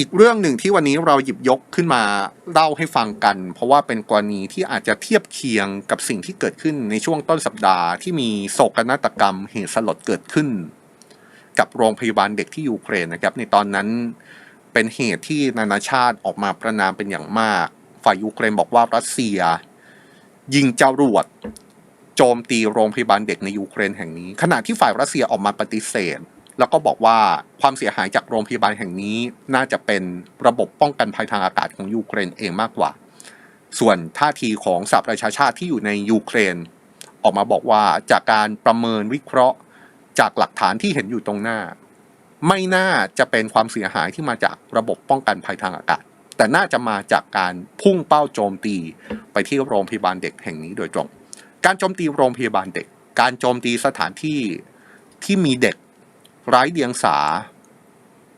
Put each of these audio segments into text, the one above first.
อีกเรื่องหนึ่งที่วันนี้เราหยิบยกขึ้นมาเล่าให้ฟังกัน เพราะว่าเป็นกรณีที่อาจจะเทียบเคียงกับสิ่งที่เกิดขึ้นในช่วงต้นสัปดาห์ที่มีโศกนาฏกรรมเหตุสลดเกิดขึ้น กับโรงพยาบาลเด็กที่ยูเครนนะครับ ในตอนนั้นเป็นเหตุที่นานาชาติออกมาประนามเป็นอย่างมาก ฝ่ายยูเครนบอกว่ารัสเซีย ยิงจรวดโจมตีโรงพยาบาลเด็กในยูเครนแห่งนี้ ขณะที่ฝ่ายรัสเซียออกมาปฏิเสธ แล้วก็บอกว่าความเสียหายจากโรงพยาบาลแห่งนี้ น่าจะเป็นระบบป้องกันภัยทางอากาศของยูเครนเองมากกว่า ส่วนท่าทีของสหประชาชาติที่อยู่ในยูเครน ออกมาบอกว่าจากการประเมินวิเคราะห์จากหลักฐานที่เห็นอยู่ตรงหน้า ไม่น่าจะเป็นความเสียหายที่มาจากระบบป้องกันภัยทางอากาศ แต่น่าจะมาจากการพุ่งเป้าโจมตีไปที่โรงพยาบาลเด็กแห่งนี้โดยตรง การโจมตีโรงพยาบาลเด็ก การโจมตีสถานที่ที่มีเด็ก ไร้เดียงสา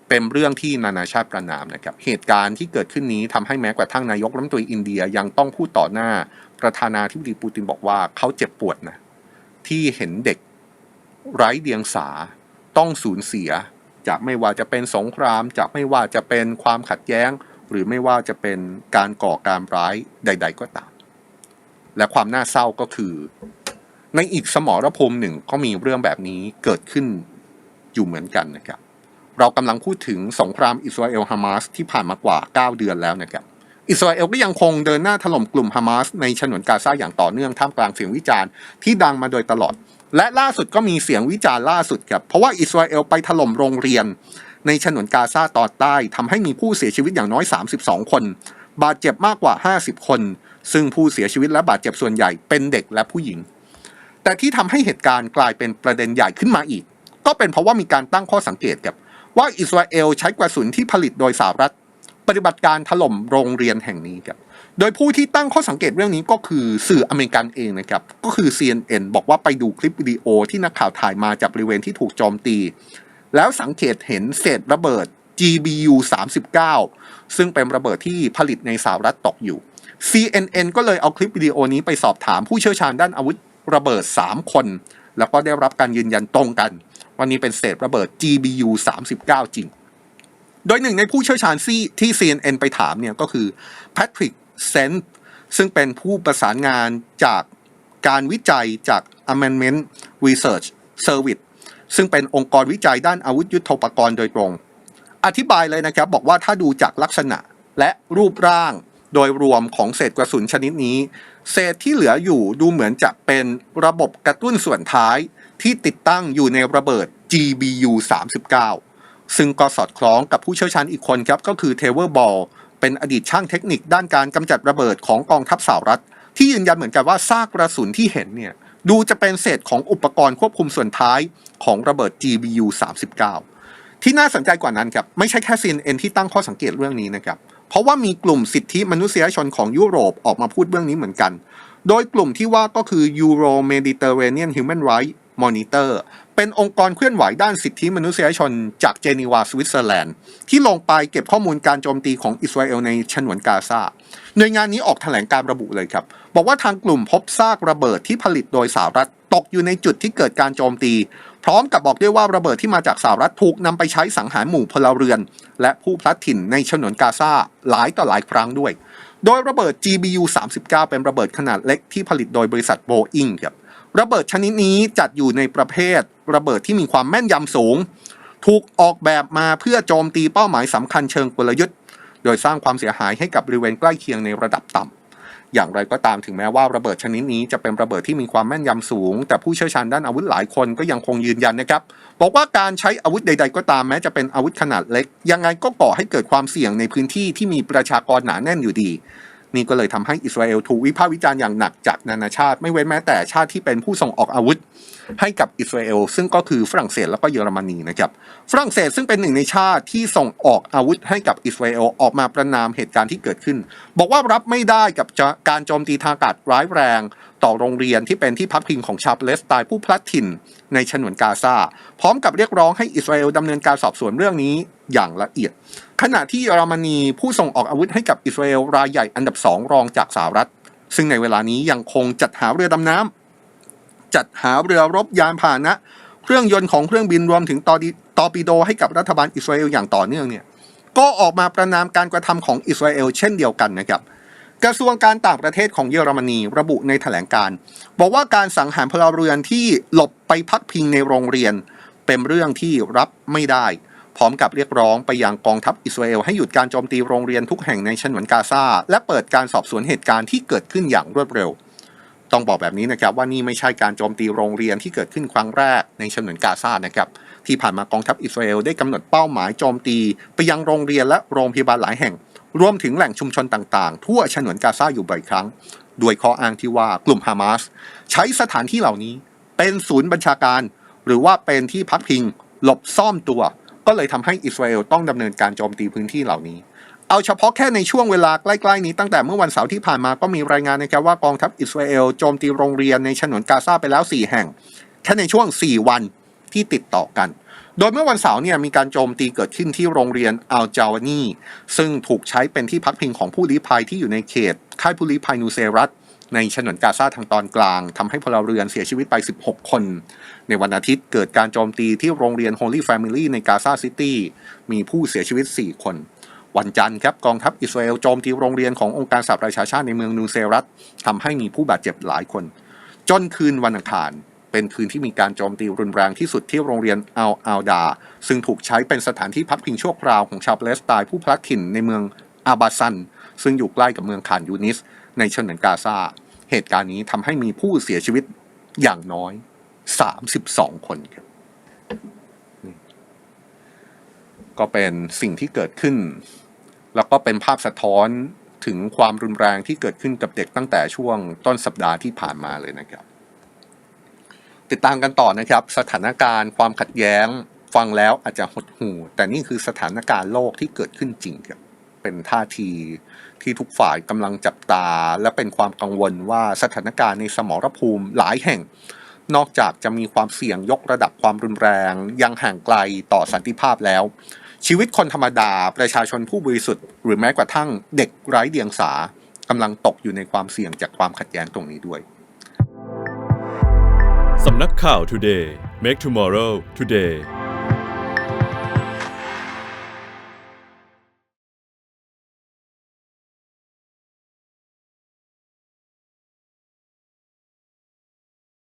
เป็นเรื่องที่นานาชาติประนามนะครับ เหตุการณ์ที่เกิดขึ้นนี้ทำให้แม้กระทั่งนายกรัฐมนตรีอินเดียยังต้องพูดต่อหน้าประธานาธิบดีปูตินบอกว่าเขาเจ็บปวดนะที่เห็นเด็กไร้เดียงสาต้องสูญเสียจะไม่ว่าจะเป็นสงครามจะไม่ว่าจะเป็นความขัดแย้ง หรือไม่ว่าจะเป็นการก่อการร้ายใด ๆ ก็ตาม และความน่าเศร้าก็คือ ในอีกสมรภูมิหนึ่งก็มีเรื่องแบบนี้เกิดขึ้น อยู่เหมือนกันนะครับ เรากำลังพูดถึงสงครามอิสราเอลฮามาสที่ผ่านมากว่า 9 เดือนแล้วนะครับอิสราเอลก็ยังคงเดินหน้าถล่มกลุ่มฮามาสในฉนวนกาซาอย่างต่อเนื่องท่ามกลางเสียงวิจารณ์ที่ดังมาโดยตลอด และล่าสุดก็มีเสียงวิจารณ์ล่าสุดครับเพราะว่าอิสราเอลไปถล่มโรงเรียน ในฉนวนกาซาตอนใต้ทำให้มีผู้เสียชีวิตอย่างน้อย 32 คน บาดเจ็บมากกว่า 50 คน ซึ่งผู้เสียชีวิตและบาดเจ็บส่วนใหญ่เป็นเด็กและผู้หญิง แต่ที่ทำให้เหตุการณ์กลายเป็นประเด็นใหญ่ขึ้นมาอีก ก็เป็นเพราะว่ามีการตั้งข้อสังเกตครับว่าอิสราเอลใช้กระสุนที่ผลิตโดยสหรัฐ ปฏิบัติการถล่มโรงเรียนแห่งนี้ครับโดยผู้ที่ตั้งข้อสังเกตเรื่องนี้ก็คือสื่ออเมริกันเองนะครับก็คือ CNN บอกว่าไปดูคลิปวิดีโอที่นักข่าวถ่ายมาจากบริเวณที่ถูกโจมตี แล้วสังเกตเห็นเศษระเบิด GBU 39ซึ่งเป็นระเบิดที่ผลิตในสหรัฐตกอยู่ CNN ก็เลยเอาคลิปวิดีโอนี้ไปสอบถามผู้เชี่ยวชาญด้านอาวุธระเบิด 3 คน แล้วก็ได้รับการยืนยันตรงกัน ว่านี้เป็นเศษระเบิด GBU 39 จริง โดยหนึ่งในผู้เชี่ยวชาญที่ที่ CNN ไปถามเนี่ยก็คือแพทริกเซนซึ่งเป็นผู้ประสานงานจากการวิจัยจาก Amendment Research Service ซึ่งเป็นองค์กรวิจัยด้านอาวุธยุทโธปกรณ์โดยตรง อธิบายเลยนะครับ บอกว่าถ้าดูจากลักษณะและรูปร่าง โดยรวมของเศษกระสุนชนิดนี้ เศษที่เหลืออยู่ดูเหมือนจะเป็นระบบกระตุ้นส่วนท้ายที่ติดตั้งอยู่ในระเบิด GBU 39ซึ่งก็สอดคล้องกับผู้เชี่ยวชาญอีกคนครับก็คือเทเวอร์บอลเป็นอดีตช่างเทคนิคด้านการกำจัดระเบิดของกองทัพสหรัฐ ที่ยืนยันเหมือนกันว่าซากกระสุนที่เห็นเนี่ยดูจะเป็นเศษของอุปกรณ์ควบคุมส่วนท้ายของระเบิด GBU 39ที่น่าสนใจกว่านั้นครับไม่ใช่แค่ CNN ที่ตั้งข้อสังเกตเรื่องนี้นะครับ เพราะว่ามีกลุ่มสิทธิมนุษยชนของยุโรปออกมาพูดเรื่องนี้เหมือนกัน โดยกลุ่มที่ว่าก็คือ Euro Mediterranean Human Rights Monitor เป็นองค์กรเคลื่อนไหวด้านสิทธิมนุษยชนจากเจนีวาสวิตเซอร์แลนด์ ที่ลงไปเก็บข้อมูลการโจมตีของอิสราเอลในฉนวนกาซาหน่วยงานนี้ออกแถลงการระบุเลยครับ บอกว่าทางกลุ่มพบซากระเบิดที่ผลิตโดยสหรัฐตกอยู่ในจุดที่เกิดการโจมตี พร้อมกับบอกด้วยว่าระเบิดที่มาจากสหรัฐถูกนำไปใช้สังหารหมู่พลเรือน และผู้พลัดถิ่นในฉนวนกาซาหลายต่อหลายครั้งด้วย โดยระเบิด GBU 39เป็นระเบิดขนาดเล็กที่ผลิตโดยบริษัทโบอิงครับระเบิดชนิดนี้จัดอยู่ในประเภท ระเบิดที่มีความแม่นยำสูง ถูกออกแบบมาเพื่อโจมตีเป้าหมายสำคัญเชิงกลยุทธ์ โดยสร้างความเสียหายให้กับบริเวณใกล้เคียงในระดับต่ำ อย่างไรก็ตามถึงแม้ว่าระเบิดชนิดนี้จะเป็นระเบิดที่มีความแม่นยำสูง แต่ผู้เชี่ยวชาญด้านอาวุธหลายคนก็ยังคงยืนยันนะครับบอกว่าการใช้อาวุธใด ๆ ก็ตามแม้จะเป็นอาวุธขนาดเล็ก ยังไงก็ก่อให้เกิดความเสี่ยงในพื้นที่ที่มีประชากรหนาแน่นอยู่ดี นี่ก็เลยทำให้อิสราเอลถูกวิพากษ์วิจารณ์อย่างหนักจากนานาชาติ ไม่เว้นแม้แต่ชาติที่เป็นผู้ส่งออกอาวุธ ให้กับอิสราเอล ซึ่งก็คือฝรั่งเศสแล้วก็เยอรมนีนะครับฝรั่งเศสซึ่งเป็นหนึ่งในชาติที่ส่งออกอาวุธให้กับอิสราเอลออกมาประนามเหตุการณ์ที่เกิดขึ้น บอกว่ารับไม่ได้กับการโจมตีทางอากาศร้ายแรงต่อโรงเรียนที่เป็นที่พักพิงของชาวปาเลสไตน์ผู้พลัดถิ่นในฉนวนกาซาพร้อมกับเรียกร้องให้อิสราเอลดำเนินการสอบสวนเรื่องนี้ อย่างละเอียด ขณะที่เยอรมนีผู้ส่งออกอาวุธให้กับอิสราเอลรายใหญ่อันดับสองรองจากสหรัฐ ซึ่งในเวลานี้ยังคงจัดหาเรือดำน้ำจัดหาเรือรบยานพาหนะ เครื่องยนต์ของเครื่องบินรวมถึงตอตอปิโดให้กับรัฐบาลอิสราเอลอย่างต่อเนื่องเนี่ยก็ออกมาประนามการกระทำของอิสราเอลเช่นเดียวกันนะครับกระทรวงการต่างประเทศของเยอรมนีระบุในแถลงการ์บอกว่าการสังหารพลเรือนที่หลบไปพักพิงในโรงเรียน เป็นเรื่องที่รับไม่ได้ พร้อมกับเรียกร้องไปยังกองทัพอิสราเอลให้หยุดการโจมตีโรงเรียนทุกแห่งในฉนวนกาซาและเปิดการสอบสวนเหตุการณ์ที่เกิดขึ้นอย่างรวดเร็ว ต้องบอกแบบนี้นะครับว่านี่ไม่ใช่การโจมตีโรงเรียนที่เกิดขึ้นครั้งแรกในฉนวนกาซานะครับที่ผ่านมากองทัพอิสราเอลได้กำหนดเป้าหมายโจมตี ไปยังโรงเรียนและโรงพยาบาลหลายแห่ง รวมถึงแหล่งชุมชนต่างๆ ทั่วฉนวนกาซาอยู่บ่อยครั้งโดยข้ออ้างที่ว่ากลุ่มฮามาสใช้สถานที่เหล่านี้เป็นศูนย์บัญชาการ หรือว่าเป็นที่พักพิง หลบซ่อมตัว ก็เลยทำให้อิสราเอลต้องดำเนินการโจมตีพื้นที่เหล่านี้ เอาเฉพาะแค่ในช่วงเวลาใกล้ๆนี้ตั้งแต่เมื่อวันเสาร์ที่ผ่านมาก็มีรายงานนะครับว่ากองทัพอิสราเอลโจมตีโรงเรียนในฉนวนกาซาไปแล้ว 4 แห่ง แค่ในช่วง 4 วันที่ติดต่อกัน โดยเมื่อวันเสาร์เนี่ยมีการโจมตีเกิดขึ้นที่โรงเรียนอัลจาวานีซึ่งถูกใช้เป็นที่พักพิงของผู้ลี้ภัยที่อยู่ในเขต ค่ายผู้ลี้ภัยนูเซรัต ในฉนวนกาซาทางตอนกลางทำให้พลเรือนเสียชีวิตไป 16 คน ในวันอาทิตย์เกิดการโจมตีที่โรงเรียน Holy Family ในกาซาซิตี้มีผู้เสียชีวิต 4 คน วันจันทร์ครับกองทัพอิสราเอลโจมตีโรงเรียนขององค์การสหประชาชาติในเมืองนูเซรัตทำให้มีผู้บาดเจ็บหลายคน จนคืนวันอังคารเป็นคืนที่มีการโจมตีรุนแรงที่สุดที่โรงเรียนอัลอัลดา ซึ่งถูกใช้เป็นสถานที่พักพิงชั่วคราวของชาวปาเลสไตน์ผู้พลัดถิ่นในเมืองอาบาซัน ซึ่งอยู่ใกล้กับเมืองคานยูนิส ในฉนวนกาซาเหตุการณ์นี้ทำให้มีผู้เสียชีวิตอย่างน้อย 32 คนครับก็เป็นสิ่งที่เกิดขึ้น แล้วก็เป็นภาพสะท้อนถึงความรุนแรงที่เกิดขึ้นกับเด็กตั้งแต่ช่วงต้นสัปดาห์ที่ผ่านมาเลยนะครับ ติดตามกันต่อนะครับ สถานการณ์ความขัดแย้งฟังแล้วอาจจะหดหู่แต่นี่คือสถานการณ์โลกที่เกิดขึ้นจริงครับเป็นท่าที ที่ทุกฝ่ายกำลังจับตา และเป็นความกังวลว่าสถานการณ์ในสมรภูมิหลายแห่ง นอกจากจะมีความเสี่ยงยกระดับความรุนแรง ยังห่างไกลต่อสันติภาพแล้ว ชีวิตคนธรรมดาประชาชนผู้บริสุทธิ์หรือแม้กระทั่งเด็กไร้เดียงสากำลังตกอยู่ในความเสี่ยงจากความขัดแย้งตรงนี้ด้วยสำนักข่าว Today Make Tomorrow Today